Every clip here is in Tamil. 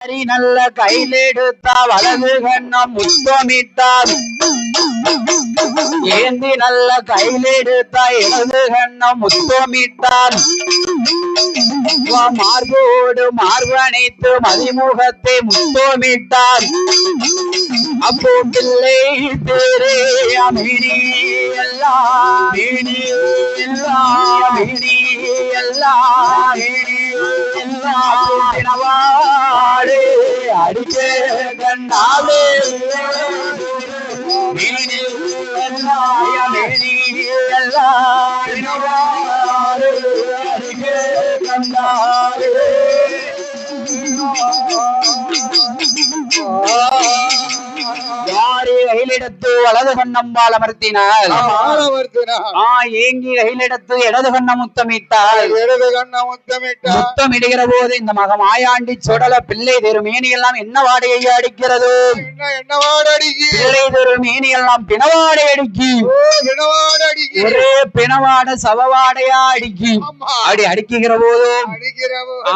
நல்ல கையிலெடுத்தா வலது கண்ணம் முத்தமிட்டார் ஏந்தி நல்ல கையிலெடுத்தா எனது கண்ணம் முத்தமிட்டார் மார்போடு மார்பணைத்து மதிமுகத்தை முத்தமிட்டார் அப்போ பிள்ளை தேரே அமினி எல்லாம் மினி எல்லாம் மினி எல்லாம் மினி எல்லாம் தினவாடு அடிக்க கண்ணாலே மினி எல்லாம் அடிக்க கையிலெடுத்து வலது கண்ணம்பால் அமர்த்தினாள் ஆ ஏங்கி கையிலெடுத்து இடது கண்ண முத்தமிட்டாள். இடது கண்ண முத்தமிட்டா முத்தமிடுகிற போது இந்த மக மாயாண்டி சுடல பிள்ளை தெரு மேனி எல்லாம் என்ன வாடையை அடிக்கிறது? என்ன என்ன வாடடிக்கு? பிள்ளை தெரு மேனி எல்லாம் பிணவாடை அடிக்கி. ஒரே பிணவாட சவவாடையா அடிக்கி. அப்படி அடிக்குகிற போது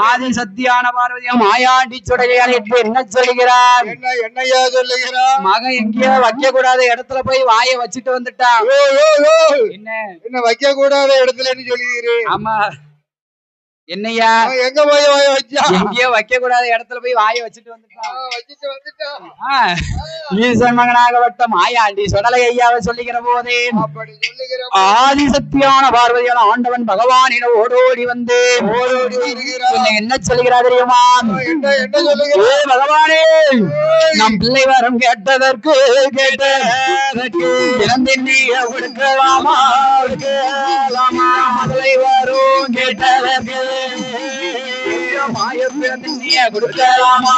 ஆதி சத்தியான பார்வதியா மாயாண்டி சுடலையார் என்று என்ன சொல்கிறார் என்ன என்னையா சொல்லுகிறா மகன் எங்கேயோ வைக்க கூடாத இடத்துல போய் வாயை வச்சுட்டு வந்துட்டான் என்ன? என்ன வைக்க கூடாத இடத்துலன்னு சொல்லுகிறேன் ஆமா. என்னையா எங்க போய் வாய வச்சா? எங்கேயோ வைக்க கூடாத இடத்துல போய் வாயை வச்சுட்டு வந்துட்டான் வச்சுட்டு வந்துட்டா. ஆ, ஈசன் மகனாகப்பட்ட மாயாண்டி சுடலை ஐயாவை சொல்லுகிற போதே அப்படி சொல்லுகிற ஆதிசக்தியான பார்வதியான ஆண்டவன் பகவானிடம் ஓடோடி வந்து ஓடோடி என்ன தெரியுமா? சொல்லுகிற ஏ பகவானே நம் பிள்ளை வரம் கேட்டதற்கு கேட்டதற்கு இறந்தின்னிய கொடுக்கலாமா கொடுக்கலாமா வரும் கேட்டதற்கு மாய கொடுக்கலாமா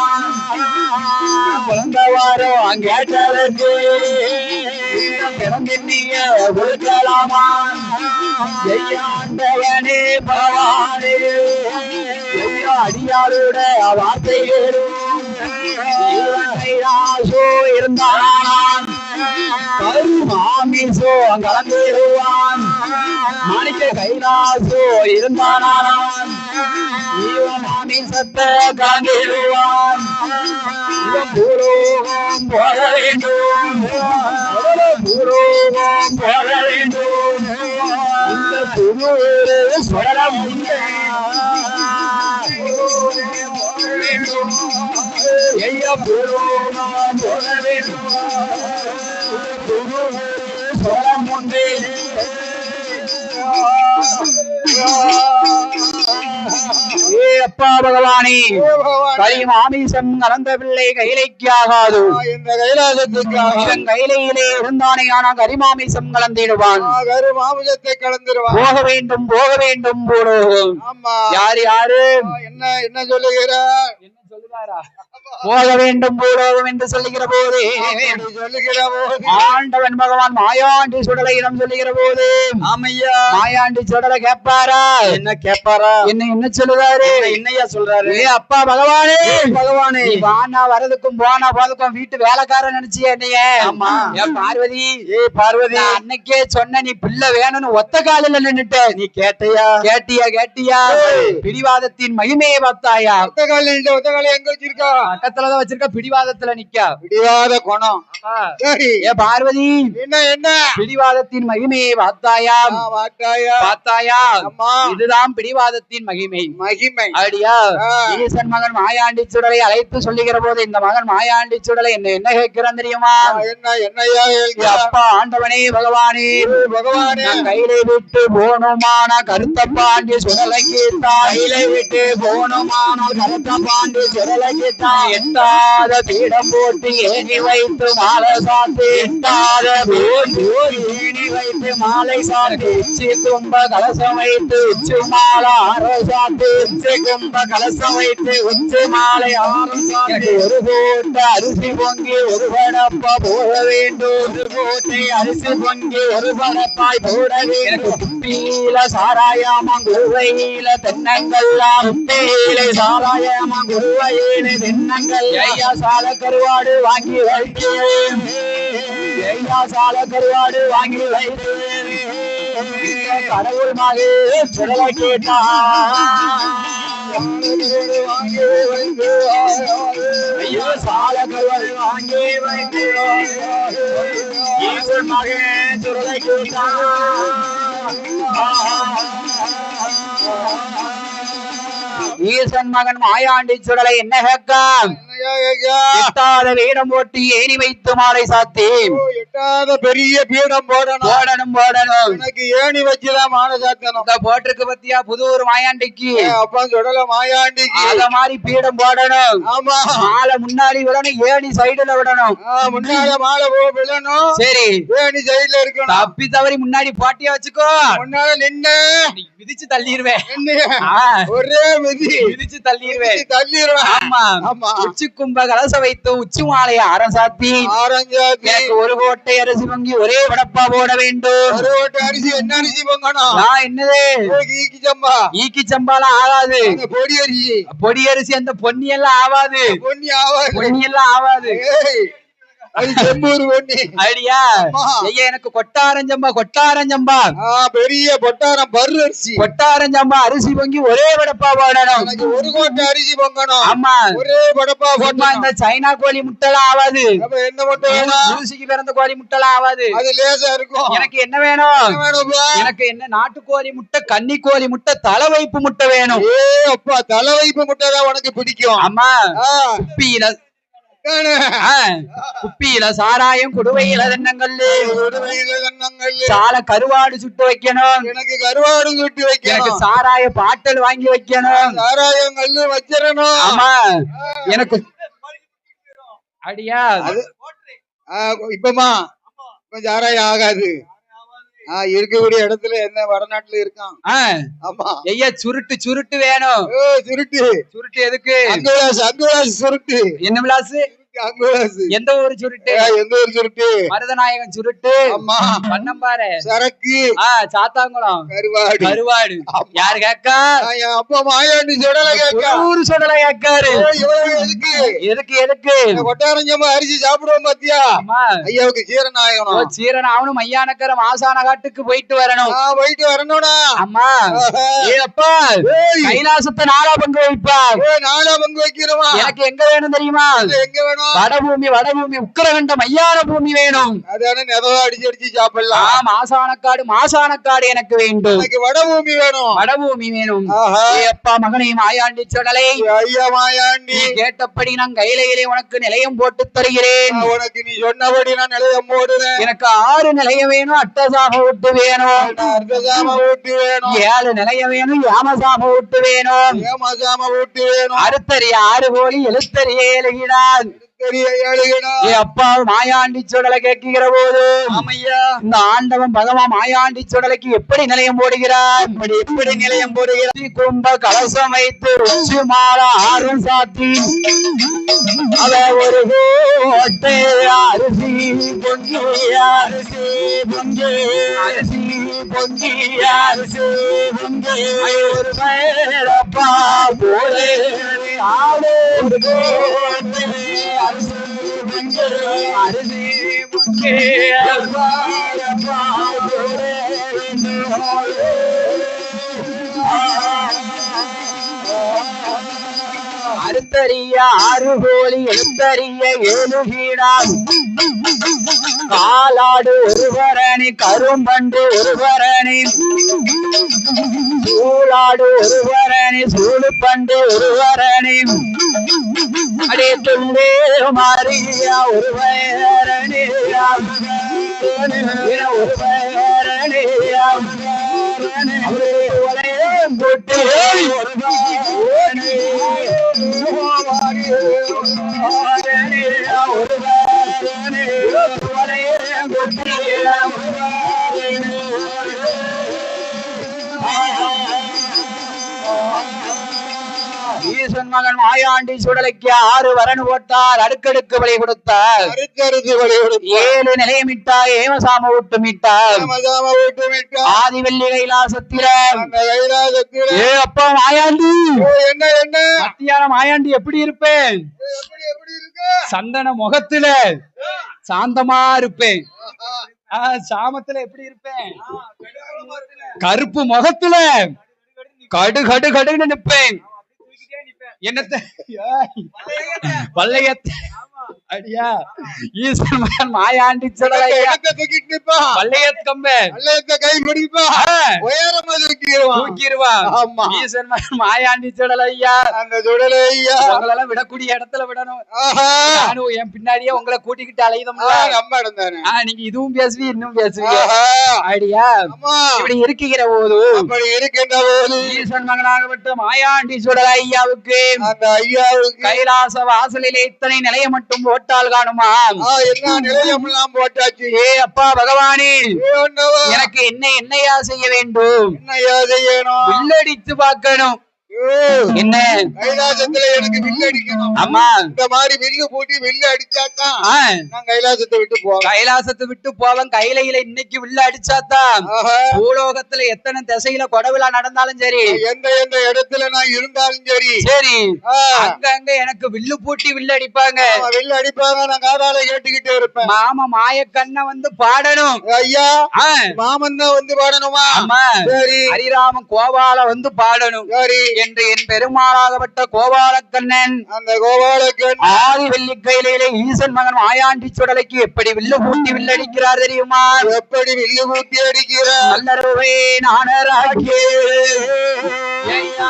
பிறந்த வரும் கேட்டதற்கு கொடுக்கலாமா ஐயாண்டவனே பகவானே ஐயா அடியாரோட வார்த்தைகளும் இருந்தான் கருமாமிசோ கலந்துருவான் மாணிக்க கைலாசோ இருந்தானான் மாமிசத்தை கலந்துருவான் இவன் பூலோகம் போக வேண்டும். பூலோகம் போக வேண்டும். இந்த புது ஐயா பூலோகம் போக வேண்டும் புது ஸ்வரம் உண்டு ஏ அப்பா பகவானே. கை மாமிசம் கலந்த பிள்ளை கைலைக்கு ஆகாது இந்த கைலாசத்துக்காக. இவன் கைலையிலே இருந்தானே ஆனா கரிமாமிசம் கலந்திடுவான். கரு மாமிசத்தை கலந்துருவான் போக வேண்டும் போக வேண்டும் போடுவோம் யாரு யாரு? என்ன என்ன சொல்லுகிற என்ன சொல்லுறாரா போக வேண்டும் போடுவோம் என்று சொல்லுகிற போது சொல்லுகிற போது. ஆண்டவன் பகவான் மாயாண்டி சுடலையிடம் சொல்லுகிற போது ஆமையா? மாயாண்டி சுடலை கேட்பாரா? என்ன கேப்பாரா என்ன என்ன சொல்லுறாரு என்னையா சொல்றாரு? அப்பா பகவானே பகவானே. வானா வரதுக்கும் போனா போதுக்கும் வீட்டு வேலைக்காரன் நினைச்சிய என்னைய? ஆமா. பார்வதி ஏ பார்வதி. அன்னைக்கே சொன்ன நீ பிள்ளை வேணும்னு ஒத்த காலில நின்னுட்ட. நீ கேட்டையா? கேட்டியா கேட்டியா. பிடிவாதத்தின் மகிமையை பார்த்தாயா? ஒத்த கால இந்த ஒத்த எங்க வச்சிருக்கா? பிடிவாதத்துல நிக்க. பிடிவாத குணம். ஏ பார்வதி. என்ன என்ன? பிடிவாதத்தின் ஆ, வாட்டாயா பார்த்தாயா அம்மா. இதுதான் பிடிவாதத்தின் மகிமை. மகிமை. அப்படியா ஆ. ஈசன் மகன் மாயாண்டி சுடலை அழைத்து சொல்லுகிற போது இந்த மகன் மாயாண்டி சுடலை என்ன என்ன கேட்கிறான் தெரியுமா? என்ன என்னையா? அப்பா ஆண்டவனே பகவானே. பகவானே. கையில விட்டு போனுமான கருத்த பாண்டி சுடலைக்கு கையில விட்டு போனுமானால் கருத்த பாண்டி எட்டாத பீடம் போட்டு ஏணி வைத்து மாலை சாத்து எட்டாத போட்டு ஏணி வைத்து மாலை சாத்து உச்சி கும்ப கலசம் வைத்து உச்சி மாலை ஆரோ சாத்து உச்சி கும்ப கலசம் வைத்து உச்சி மாலை ஆரோ சாத்து ஒரு கோட்டை அரிசி பொங்கி ஒரு படப்பா போட வேண்டும். ஒரு கோட்டை அரிசி பொங்கி ஒரு படப்பாய் போட வேண்டும். குப்பியில சாராயமா குருவையில தென்னங்கள்லாம் குப்பியில சாராயமா குருவையில தென்னங்கள் ஐயா சால கருவாடு வாங்கி வைக்கிறேன் ஐயா சால கருவாடு வாங்கி வைக்கிறேன் கடவுள் மகே சுடலை கேட்டா வாங்கி வைத்து ஐயா சால கருவாடு வாங்கி வைத்து ஈசன் மகன் சுருளை ஈசன் மகன் மாயாண்டி சுடலை என்ன கேட்காம்? எட்டாத வேடம் போட்டு ஏணி வைத்து மாலை சாத்தி எட்டாத பெரிய பீடம் போடணும். போடணும் போடணும். எனக்கு ஏணி வச்சுதான் மான சாத்தணும். போட்டிருக்கு பத்தியா புதூர் மாயாண்டிக்கு? அப்பா சொல்லல மாயாண்டிக்கு. அத மாதிரி பீடம் போடணும். ஆமா. மாலை முன்னாடி விடணும் ஏணி சைடுல விடணும். ஆ, முன்னால மாலை போ விழணும் சரி. ஏணி சைடுல இருக்கணும். தப்பி தவறி முன்னாடி பாட்டியா வச்சுக்கோ. முன்னால நின்னு. நீ மிதிச்சு தள்ளிடுவேன் ஒரே மிதி. மிதிச்சு தள்ளிடுவேன் தள்ளிடுவேன் ஆமா. ஆமா. கும்ப கலச வைத்து உச்சி மாலையை அறம் சாத்தி ஆரஞ்சாத்தி. எனக்கு ஒரு கோட்டை அரிசி பொங்கி ஒரே வடப்பா போட வேண்டும். ஒரு ஓட்டு அரிசி என்ன அரிசி பொங்கணும்? நான் என்னது? ஓ, கீக்கி சம்பா. ஈக்கி சம்பாலாம் ஆகாது. பொடி அரிசி. பொடி அரிசி அந்த பொன்னி எல்லாம் ஆகாது பொன்னி ஆவாது. பொன்னி எல்லாம் ஆகாது ஐடியா. ஐயா எனக்கு கொட்டாரஞ்சம்பா கொட்டாரஞ்சம்பா பெரிய பொட்டாரம் பரு அரிசி கொட்டாரஞ்சம்பா அரிசி பொங்கி ஒரே வடப்பா போடணும். ஒரு கோட்டை அரிசி பொங்கணும். ஆமா. ஒரே படப்பா சும்மா போட்டோம் இந்த சைனா கோழி முட்டைலாம் ஆகாது என்ன மட்டும் வேணும்? லூசிக்கு பிறந்த கோழி முட்டைலாம் ஆகாது அது லேசா இருக்கும். எனக்கு என்ன வேணும்? எனக்கு என்ன நாட்டுக்கோழி முட்டை கன்னி கோழி முட்டை தலை வைப்பு முட்டை வேணும். ஏ அப்பா தலை வைப்பு முட்டை தான் உனக்கு பிடிக்கும். ஆமா. குப்பியில சாராயம் குடுவையில தென்னங்கல்லு. சால கருவாடு சுட்டு வைக்கணும். எனக்கு கருவாடு சுட்டி வைக்கணும். சாராய பாட்டல் வாங்கி வைக்கணும். சாராயம் கல்லு வச்சிடணும். ஆமா. எனக்கு அடியா. இப்பமா. சாராயம் ஆகாது. இருக்கக்கூடிய இடத்துல என்ன வடநாட்டுல இருக்கான். ஆமா. ஐயா சுருட்டு சுருட்டு வேணும். சுருட்டு. சுருட்டு எதுக்கு? அங்குலாஸ் அங்குலாஸ் சுருட்டு. என்ன விளாசு எந்த ஊரு சுருட்டு? எந்த ஒரு சுருட்டு? மருதநாயகன் சுருட்டு. ஆமா. பண்ணம்பாரு சரக்கு. சாத்தாங்குளம். கருவாடு. கருவாடு. யாரு கேக்கா? அப்பா மாயாண்டி சுடல கேட்க ஊரு சொல்லல கேக்காரு. எதுக்கு? எதுக்கு கொட்டாரஞ்சமா அரிசி சாப்பிடுவோம் பாத்தியா? ஐயாவுக்கு சீரநாயகனும் சீரன் அவனும் மையானக்கர மாசான காட்டுக்கு போயிட்டு வரணும். போயிட்டு வரணும்டா. அம்மா. ஆஹா. ஏ அப்பா. ஏய், கைலாசத்தை நாலா பங்கு வைப்பா. நாலா பங்கு வைக்கிறோமா எனக்கு எங்க வேணும் தெரியுமா? எங்க வேணும்? வடபூமி வடபூமி உக்கரகண்ட மையான பூமி வேணும் அடிச்சு அடிச்சு சாப்பிடலாம். மாசானக்காடு மாசானக்காடு எனக்கு வேண்டும். எனக்கு வடபூமி வேணும். வடபூமி வேணும். அப்பா மகனை மாயாண்டி சொடலை. ஐயா மாயாண்டி. கேட்டபடி நான் கையிலே உனக்கு நிலையம் போட்டு தருகிறேன். உனக்கு நீ சொன்னபடி நான் நிலையம் போடுறேன். எனக்கு ஆறு நிலையம் வேணும் அட்டசாம விட்டு வேணும். அர்த்தசாம ஊட்டி வேணும். ஏழு நிலையம் வேணும் யாமசாம விட்டு வேணும். ஏமாசாம ஊட்டி வேணும். அறுத்தறிய ஆறு கோழி எழுத்தறிய ஏழுகணும் ஏ அப்பா மாயாண்டி சுடலை கேட்கிற போது இந்த ஆண்டவன் பகவான் மாயாண்டி சுடலைக்கு எப்படி நிலையம் போடுகிறார்? இப்படி எப்படி நிலையம் போடுகிறார்? கும்ப கலசம் வைத்து உச்சி ஆறும் சாத்தி. அவ ஒரு கோட்டை அரிசி பொங்கி அரிசி பொங்கி அரிசி பொங்கி அரிசி பொங்கி. ஒரு பேரப்பா போலே ஆடு கோட்டை அரிசி பொங்கி அறுத்தறிய ஆறு கோழி எழுத்தறிய ஏழு கீடான் காலாடு ஒருவரணி கரும்பண்டு ஒருவரணி. சூளாடு ஒருவரணி சூடுபண்டு ஒருவரணி. அடே துண்டே மாறியா ஒருவரணி. ஒருவரணி. போட்டு ஈசன் மகன் மாயாண்டி சுடலைக்கு ஆறு வரன் போட்டார். அடுக்கடுக்கு வழி கொடுத்தார். அறுத்தறுத்து வழி ஏழு நிலையமிட்டார். ஏமசாம விட்டுமிட்டார் ஏமாசாம ஊட்டி விட்டா ஆதி வெள்ளி கைலாசத்தில. ஏ அப்பா மாயாண்டி. ஓ, என்ன என்ன? மத்தியான மாயாண்டி எப்படி இருப்பேன்? எப்படி எப்படி இருக்கு? சந்தன முகத்துல சாந்தமா இருப்பேன். சாமத்துல எப்படி இருப்பேன்? கருப்பு முகத்துல. கடு கடு கடுன்னு நிப்பேன் என்னத்த? பல்லையத்த. அடியா? ஈஸ்வரன் மகன் மாயாண்டி சுடலையா இடத்தை தூக்கிட்டு நிப்பா கம்பே. அல்லத்த கை பிடிப்பா. உயரமா தூக்கிடுவான். தூக்கிடுவான் ஆமா. ஈஸ்வரன் மகன் மாயாண்டி சுடலையா அந்த சுடலை ஐயா உங்களெல்லாம் விடக்கூடிய இடத்துல விடணும். நானும் என் பின்னாடியே உங்களை கூட்டிக்கிட்டு அலையுதம்ல. நம்ம இடம் தானே. நீங்க இதுவும் பேசுவீ இன்னும் பேசுவீங்க. அம்மா இப்படி இருக்கிற போது அப்படி இருக்கின்ற போது ஈஸ்வரன் மகனாகப்பட்ட மாயாண்டி சுடல ஐயாவுக்கு அந்த ஐயாவுக்கு கைலாச வாசலிலே இத்தனை நிலைய மட்டும் போட்டால் காணுமா? என்ன நிலையம் எல்லாம் போட்டாச்சு. ஏ அப்பா பகவானே எனக்கு என்ன என்னையா செய்ய வேண்டும்? என்னய்யா செய்யணும்? வில்லடித்து பார்க்கணும். என்ன? கைலாசத்துல எனக்கு வில்லு அடிக்கணும். அம்மா இந்த மாதிரி வில்லு போட்டு வில்லு அடிச்சாதான் நான் கைலாசத்தை விட்டு போவேன். கைலாசத்தை விட்டு போவன். கையில இன்னைக்கு வில்ல அடிச்சாதான் பூலோகத்துல எத்தனை திசையில கொடவிழா நடந்தாலும் சரி. எந்த எந்த இடத்துல நான் இருந்தாலும் சரி. சரி. அங்க அங்க எனக்கு வில்லு பூட்டி வில்லு அடிப்பாங்க. ஆமா, வில்லு அடிப்பாங்க. நான் காதால கேட்டுக்கிட்டே இருப்பேன். மாமா மாயக்கண்ண வந்து பாடணும். ஐயா மாமன் வந்து பாடணுமா? ஆமா. சரி. ஹரிராமன் கோபால வந்து பாடணும். சரி. என்று என் பெருமாளாகப்பட்ட கோபாலக்கண்ணன் அந்த கோபாலக்கன் ஆதி வெள்ளிக்கையிலே ஈசன் மகன் மாயாண்டி சுடலைக்கு எப்படி வில்லு பூட்டி வில்லடிக்கிறார் தெரியுமா? எப்படி வில்லு கூட்டி அடிக்கிற நல்லருவே நானராகே.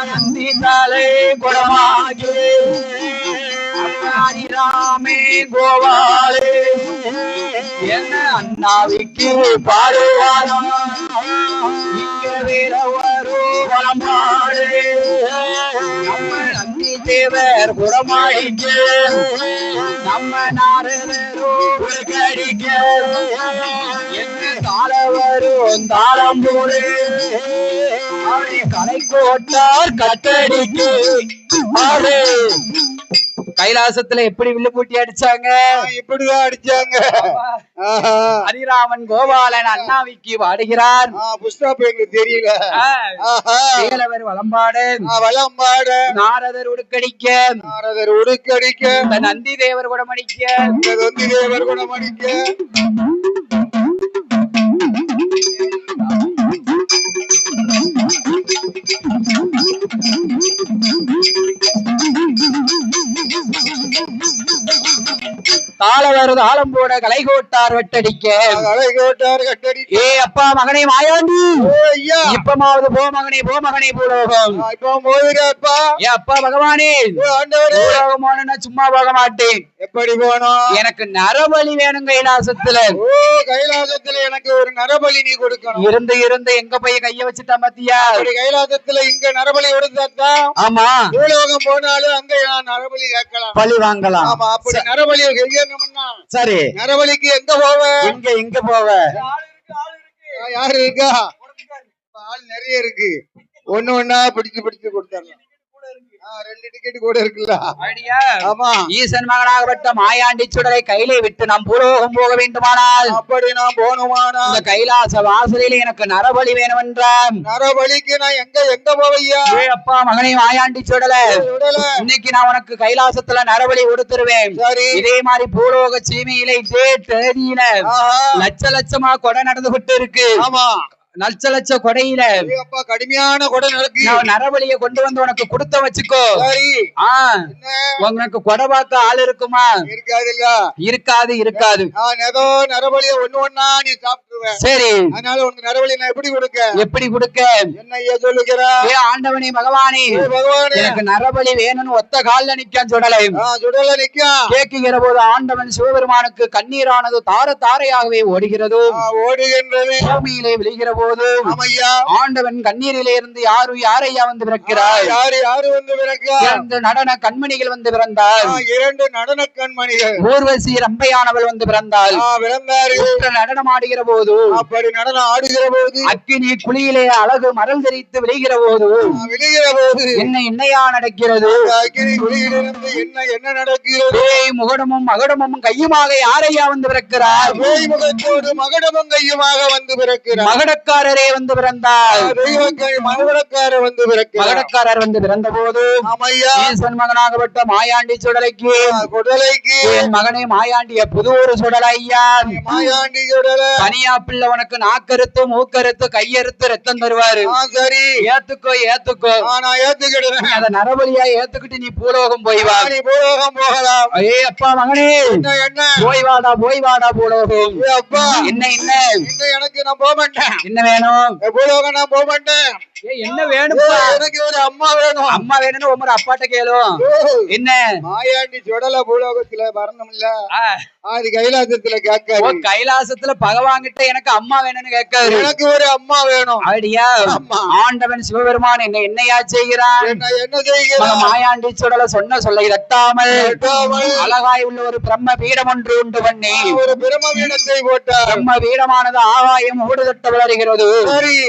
நந்தி தலை குடமாகே. ஹரிராமே கோபாலே என்ன அண்ணாவிக்கு பாடுவாரா இங்க வேற வளம்பாடு நம்ம நந்தி தேவர் குடமாடிக்க நம்ம கடிக்க என்ன வரும் தாளம் போடு அவனை கலை கோட்டார் கட்டடிக்கு. கைலாசத்துல எப்படி வில்லு பூட்டி அடிச்சாங்க? இப்படிதான் அடிச்சாங்க. ஹரிராமன் கோபாலன் அண்ணாவிக்கு வாடுகிறார் புஷ்டாப்பு எங்களுக்கு தெரியல. வேலவர் வளம்பாடு ஆ, வலம்பாட நாரதர் உடுக்கடிக்க. நாரதர் உடுக்கடிக்க. இந்த நந்தி தேவர் குடமடிக்க. இந்த தொந்தி குணமடிக்க தாளவர் தாளம் போட கலைகோட்டார் வெட்டடிக்க. அலை கோட்டார் கட்டடிக்க. ஏ அப்பா மகனே மாயாண்டி. இப்பமாவது போ மகனே போ மகனே பூலோகம். இப்போ போகிறாப்பா ஏ அப்பா பகவானே. சும்மா போக மாட்டேன். எப்படி போனோம் எனக்கு நரபலி வேணும் கைலாசத்துல. ஓ கைலாசத்துல எனக்கு ஒரு நரபலி நீ கொடுக்கணும். இருந்து இருந்து எங்க போய் கைய வச்சுட்டா பாத்தியா? கைலாசத்துல இங்க நரபலி கொடுத்தாத்தான் ஆமா. பூலோகம் போனாலும் அங்க நரபலி கேட்கலாம். பழி வாங்கலாம். ஆமா அப்படி நரபலி சரி. நரபலிக்கு எங்க போவ? எங்க எங்க போவ? ஆ, யாரு இருக்கா? இப்ப ஆள் நிறைய இருக்கு. ஒண்ணு ஒண்ணா பிடிச்சு பிடிச்சு கொடுத்தாங்க ரெண்டு டிக்கெட் கூட இருக்குல்ல? ஆமா. ஈசன் மகனாகப்பட்ட மாயாண்டி சுடரை கையிலே விட்டு நாம் பூலோகம் போக வேண்டுமானால் அப்படி நான் போகணுமானா அந்த கைலாச வாசலில் எனக்கு நரபலி வேணும் என்றான் நரபலிக்கு நான் எங்க எங்க போவையா? ஏ அப்பா மகனே மாயாண்டி சுடல. இன்னைக்கு நான் உனக்கு கைலாசத்துல நரபலி கொடுத்துருவேன் சரி. இதே மாதிரி பூலோக சீமையில இதே தேதியில ஆஹா. லட்ச லட்சமா கொடை நடந்துகிட்டு இருக்கு. ஆமா. லட்ச லட்ச கொடையில அப்பா கடுமையான கொடை நரபலிய கொண்டு வந்து உனக்கு கொடுத்த வச்சுக்கோ. உனக்கு கொடை பார்க்க ஆள் இருக்குமா? இருக்காது இருக்காது. நான் ஏதோ நரபலிய ஒண்ணு ஒண்ணா நீ சாப்பிட்டுருவேன். சரி. அதனால உனக்கு நரபலி நான் எப்படி கொடுக்க? எப்படி கொடுக்க? என்ன ஐயா சொல்லுகிறா. ஏ ஆண்டவனே பகவானே பகவானே. எனக்கு நரபலி வேணும்னு ஒத்த கால்ல நிக்கான் சுடலை. சுடல நிக்கா. கேட்குகிற போது ஆண்டவன் சிவபெருமானுக்கு கண்ணீரானது தார தாரையாகவே ஓடுகிறது ஓடுகின்றது. பூமியிலே விழுகிற போது ஆமையா. ஆண்டவன் கண்ணீரிலே இருந்து யாரு யாரையா வந்து பிறக்கிறார்? யாரு யாரு வந்து பிறக்கா இரண்டு நடன கண்மணிகள் வந்து பிறந்தார். இரண்டு நடன கண்மணிகள். ஊர்வசி ரம்பையானவள் வந்து பிறந்தாள். ஆ, பிறந்தாரு. உற்ற நடனம் ஆடுகிற போது அப்படி நடனம் ஆடுகிற போது. அக்கினி குழியிலே அழகு மரல் தெரித்து விளைகிற போது ஆ, விழுகிற போது. என்ன என்னையா நடக்கிறது? என்ன என்ன நடக்கிறது? முகடமும் மகடமும் கையுமாக யாரையா வந்து பிறக்கிறார்? மகடமும் கையுமாக வந்து பிறக்கிறார். மகடக்க மகுடக்காரரே வந்து பிறந்தார் தெய்வக்கணி மகடக்காரர் வந்து பிறக்க மகுடக்காரர் வந்து பிறந்த போது ஈசன் மகனாகப்பட்ட மாயாண்டி சுடலைக்கு. குடலைக்கு என் மகனே மாயாண்டிய புதூர் சுடலையா மாயாண்டி குடல தனியா பிள்ளை உனக்கு நாக்கறுத்து மூக்கறுத்து கையறுத்து ரத்தம் தருவாரு. சரி. ஏத்துக்கோ ஏத்துக்கோ. நான் ஏத்துக்கிடுறேன். அத நரபலியா ஏத்துக்கிட்டு நீ பூலோகம் போய் வா. நீ பூலோகம் போகலாம். ஏ அப்பா மகனே. என்ன என்ன? போய் வாடா போய் வாடா பூலோகம். அப்பா. என்ன? என்ன எனக்கு நான் போக மாட்டேன். என்ன வேணும் ஏ, பூலோகம் என்ன ஏ, வேணும்ப்பா எனக்கு ஒரு அம்மா வேணும். அம்மா வேணும்னு உமர் அப்பாட்ட கேளும். என்ன? மாயாண்டி சுடல பூலோகத்துல வரணும் இல்ல அது கைலாசத்துல ஓ கேட்காது கைலாசத்துல பகவான் கிட்ட எனக்கு அம்மா வேணும்னு கேட்காரு. எனக்கு ஒரு அம்மா வேணும். அப்படியா. ஆண்டவன் சிவபெருமான் என்ன என்னையா செய்கிறான்? என்ன என்ன செய்கிறேன்? மாயாண்டி சுடல சொன்ன சொல்லை தட்டாமல் அழகாய் உள்ள ஒரு பிரம்ம பீடம் ஒன்று உண்டு பண்ணி ஒரு பிரம்ம வீணத்தை போட்டார். பிரம்ம பீடமானது ஆகாயம் ஊடுதட்ட வளர்கிறது.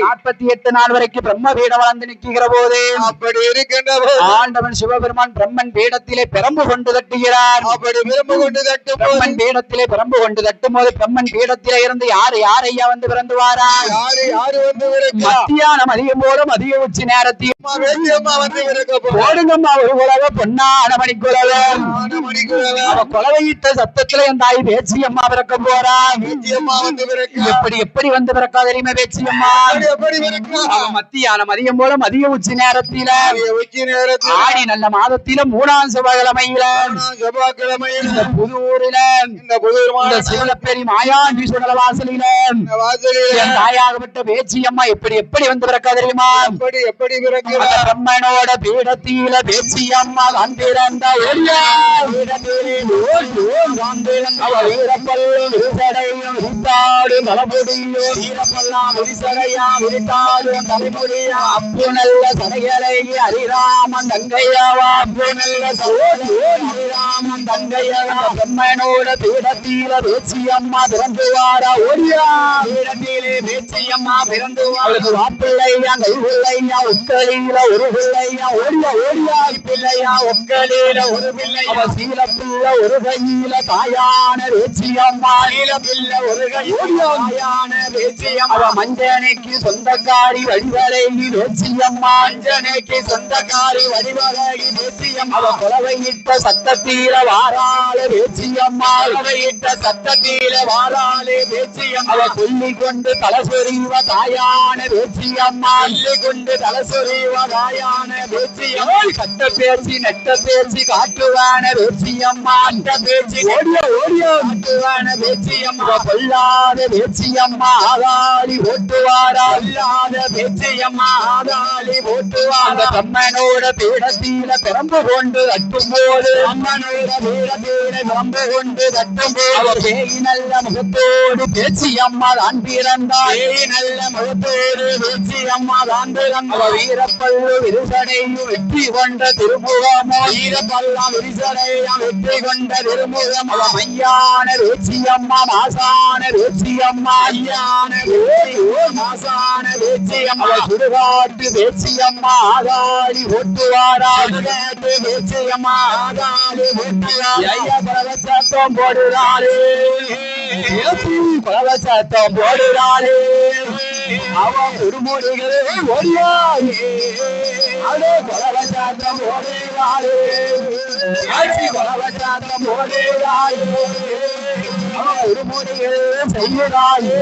நாற்பத்தி எட்டு நாள் வரைக்கும் பிரம்ம பீடம் வளர்ந்து நிற்கிற போது அப்படி இருக்கின்ற ஆண்டவன் சிவபெருமான் பிரம்மன் பீடத்திலே பிரம்பு கொண்டு தட்டுகிறார். அப்படி பிரம்ம கொண்டு தட்டும் பிரம்மன் பீடத்திலே பிரம்பு கொண்டு தட்டும் போது பிரம்மன் பீடத்திலே இருந்து யாரு யார் ஐயா வந்து பிறந்து வாரா யாரு யாரு வந்து மத்தியானம் அதிகம் போதும் அதிக உச்சி நேரத்தையும் போடுங்கம்மா ஒரு குலவ பொன்னான மணிக்குறவ அவ குலவையிட்ட சத்தத்துல என் தாய் பேச்சி அம்மா பிறக்க போறா. எப்படி எப்படி வந்து பிறக்கா தெரியுமா பேச்சி அம்மா? மத்தியானம் அதிகம் போல மதிய உச்சி நேரத்தில. உச்சி நேரத்தில். ஆடி நல்ல மாதத்தில மூணாம் செவ்வாய்க்கிழமையில. செவ்வாய்க்கிழமையில். இந்த புதூரில. இந்த புதூர் இந்த சிவலப்பேரி மாயாண்டி சுடல வாசலில வாசலில் தாயாகப்பட்ட பேச்சி அம்மா எப்படி எப்படி வந்து பிறக்கா தெரியுமா? எப்படி எப்படி அந்த பிரம்மனோட பீடத்தில பேச்சி அம்மா வந்திருந்த அவ வீரப்பல்லும் விரிசடையும் விரித்தாடு மலமுடியும் வீரப்பல்லாம் விரிசடையா விரித்தாடும் தலைமுடியா அப்பு நல்ல சடைகளை ஹரிராமன் தங்கையாவா அப்பு நல்ல சோழி ஹரிராமன் தங்கையாவா பிரம்மனோட பீடத்தில பேச்சி அம்மா பிறந்து பீடத்திலே பேச்சி அம்மா வாப்பிள்ளையா கைவிள்ளையா உக்கலில ஒரு பிள்ளையா ஓடியா ஓடியா பிள்ளையா ஒக்கலில ஒரு பிள்ளை சீல பிள்ளை ஒரு கையில தாயான வேச்சி அம்மா பிள்ளை ஒரு அவ மஞ்சனைக்கு சொந்தக்காரி வழிவரை வேச்சி அம்மா மஞ்சனைக்கு சொந்தக்காரி வடிவழகி வேச்சி அம்மா அவ குலவையிட்ட சத்தத்தீர வாராள வேச்சி அம்மா குலவையிட்ட சத்தத்தீர வாராளே அம்மா அவ கொல்லி கொண்டு தலசொறிவ தாயான வேச்சி அம்மா கொல்லி கொண்டு தலசொறிவ தாயான அம்மா கட்ட பேசி நெட்ட பேசி காட்டுவான அம்மா அட்ட பேசி ஓடிய ஓடிய. காட்டுவான கொல்லாத ஆதாளி ஓட்டுவாரா. இல்லாத வேச்சி ஓட்டுவாரா அந்த கம்மனோட பீடத்தில பிறந்து கொண்டு தட்டும் போது அம்மனோட பீடத்தில பிறந்து கொண்டு தட்டும் போது பேய் நல்ல முகத்தோடு பேச்சி அம்மா தான் பிறந்தாள் பேய் நல்ல முகத்தோடு பேச்சி அம்மா தான் பிறந்தாள் வீரப்பல்லு விரிசடையும் வெற்றி கொண்ட திருமுகமோ வீரப்பல்லாம் விரிசடையும் வெற்றி கொண்ட திருமுகம் மையான வேச்சி அம்மா மாசான வேச்சி அம்மா ஐயான மாசான வேச்சி அம்மா அவ சுடுகாட்டு வேச்சி அம்மா ஆதாளி ஓட்டுவாரா சுடுகாட்டு வேச்சி அம்மா ஆதாளி ஓட்டுவாரா ஐயா பரவச்சத்தம் போடுறாளே ஏசி பரவச்சத்தம் அவன் உருமுடிகளே ஓடியாயே அடே பரவச்சத்தம் ஓடுறாளே ஏசி பரவச்சத்தம் ஓடுறாளே அவன் உருமுடிகளே செய்கிறாயே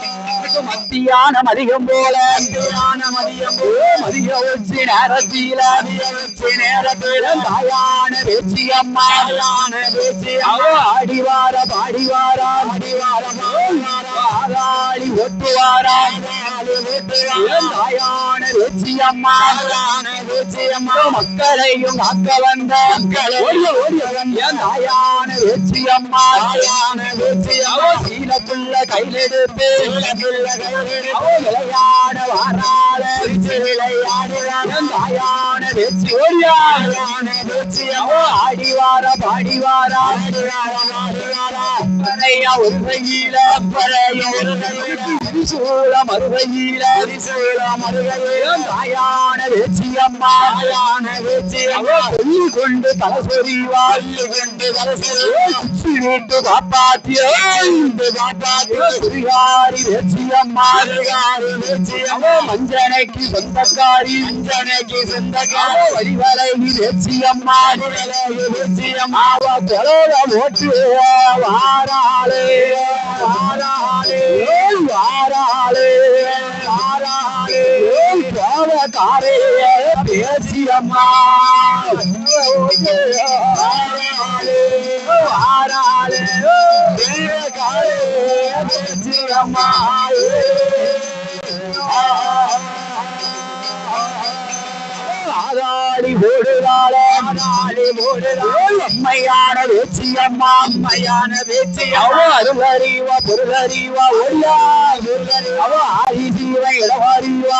மத்தியானம் அதிகம் போல. மதிய உச்சி நேரத்தில. நேரத்தில தாயான பேச்சி அம்மா. பேச்சி அடிவார பாடிவாரா. அடிவார ஒட்டுவாரா தாயான பேச்சி அம்மா. பேச்சி அம்மா மக்களையும் காக்க வந்த. ஓடிய ஓடிய. தாயான பேச்சி அம்மா. தாயான பேச்சி அவ சீலக்குள்ள கையிலெடுத்து. விளையாட வாராள விளையாடுறான் தாயான பேச்சி ஓடியா தாயான பேச்சி பாடிவாரா பழையா ஒரு கையில பழைய ஒரு கையில மறுகையில திரிசூல மறுகையில தாயான தாயான சொல்லி கொண்டு கொண்டு சுரிகாரி வெற்றியம்மா சுரிகாரி மஞ்சனைக்கு சொந்தக்காரி மஞ்சனைக்கு சொந்தக்காரி வடிவலைக்கு வெற்றியம்மா வடிவலைக்கு வெற்றியம்மா அவ கொலோட ஓட்டு வாராளே வாராளே வாராளே வாராளே பாவக்காரே பேசியம்மா வாராளே வாராளே பாவக்காரே ஆதாடி ஓடுதாளே ஆதாடி ஓடுதாள் அம்மையான வேச்சியம்மா அம்மையான வேச்சியம்மா அருளறிவா பொருளறிவா ஒல்லா. அவ ஆதி சீவ இடமறிவா.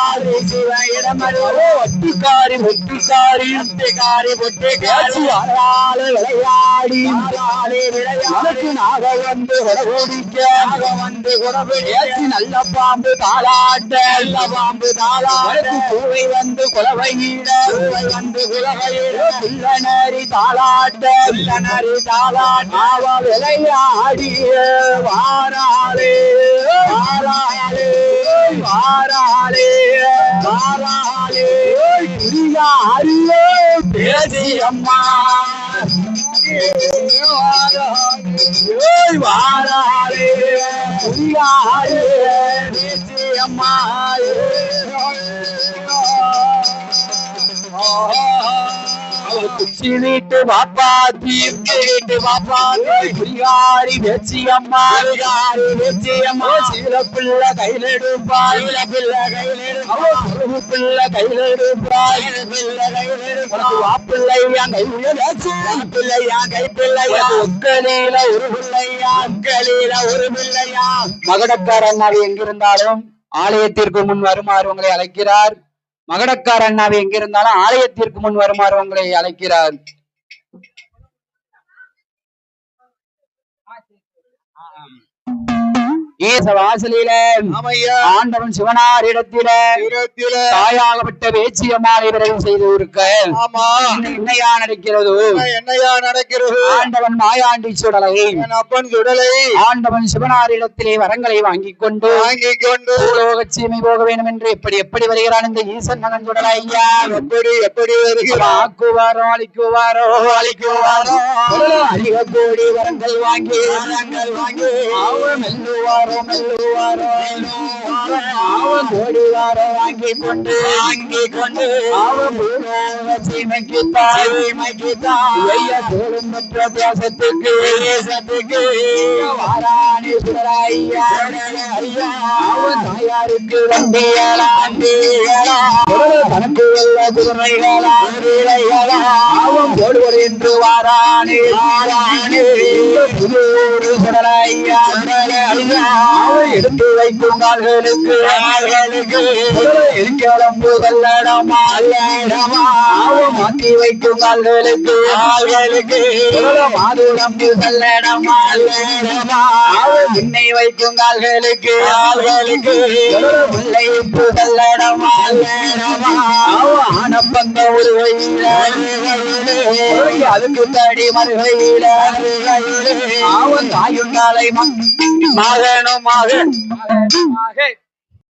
சீவ இடமறிவா ஒட்டிக்காரி ஒட்டிக்காரி ஒட்டிக்காரி ஒட்டிக்காரி ஆளாளு விளையாடி. ஆளாளு விளையாடி. நாக வந்து குடகுடிக்க நாக வந்து குடகுடிக்க நல்ல பாம்பு தாளாட்ட. நல்ல பாம்பு தாளாட்ட. பூவை வந்து குலவையிட பூவை வந்து குலவையிட தாளாட்ட புல்லனரி தாளாட்ட அவ விளையாடி வாராளே வாராளே வாராளே. வாராளே புரியாரியே பேசி அம்மா. ஏய் வாராளே புரியாரே பேசி வீட்டு பாப்பாத்தி வீட்டு பாப்பாத்தி புரியாரி வெச்சி அம்மா புரியாரி வெச்சி அம்மா சீல பிள்ளை கையில எடுப்பா சீல பிள்ளை கையில எடுப்பா பிள்ளை கையில எடுப்பா பிள்ளை கையில எடுப்பா வேச்சு பிள்ளை என் கை பிள்ளையா ஒக்கலில ஒரு பிள்ளையா. ஒக்கலில ஒரு பிள்ளையா. மகடக்கார அண்ணாவை எங்கிருந்தாலும் ஆலயத்திற்கு முன் வருமாறு உங்களை அழைக்கிறார். மகடக்கார அண்ணாவை எங்கிருந்தாலும் ஆலயத்திற்கு முன் வருமாறு உங்களை அழைக்கிறார். ஈச வாசலில ஆமையா. ஆண்டவன் சிவனார் இடத்தில தாயாகப்பட்ட வேச்சியம்மாளை விரைவு செய்து இருக்க ஆமா. என்னையா நடக்கிறது? என்னையா நடக்கிறது? ஆண்டவன் மாயாண்டி சுடலை. அப்பன் சுடலை. ஆண்டவன் சிவனாரிடத்திலே வரங்களை வாங்கிக் கொண்டு வாங்கிக் கொண்டு பூலோக சீமை போக வேண்டும் என்று எப்படி எப்படி வருகிறான் இந்த ஈசன் மகன் சுடலை ஐயா? எப்படி எப்படி வருகிறான்? ஆக்குவாரோ அழிக்குவாரோ அழிக்குவாரோ. அதிக கோடி வரங்கள் வாங்கி வரங்கள் வாங்கி மெல்லுவாரோ மெல்லுவாரோ. அவன் கோடி வாங்கி கொண்டு வாங்கி கொண்டு அவன் பூலோக ஐயா தேசத்துக்கு வாராணி ஐயா அவன் தாயாருக்கு வண்டியலா தனக்கு வெல்ல குதிரைகளா குதிரைகளா அவன் போடுவர் என்று வாரானே வாரானே புதூர் சுடலையா எடுத்து வைக்கும் கால்களுக்கு கால்களுக்கு இருக்கிழம்பு கல்லடமா அல்லடமா அவன் மாற்றி வைக்கும் கால்களுக்கு கால்களுக்கு மாதுளம்பு கல்லடமா அல்லடமா அவன் முன்னை வைக்கும் கால்களுக்கு கால்களுக்கு முல்லைப்பு கல்லடமா அல்லடமா ஆனப்பந்த ஒரு அதுக்கு தடி மறுகையில அவன் தாயுண்டாலை மகனும் மகன்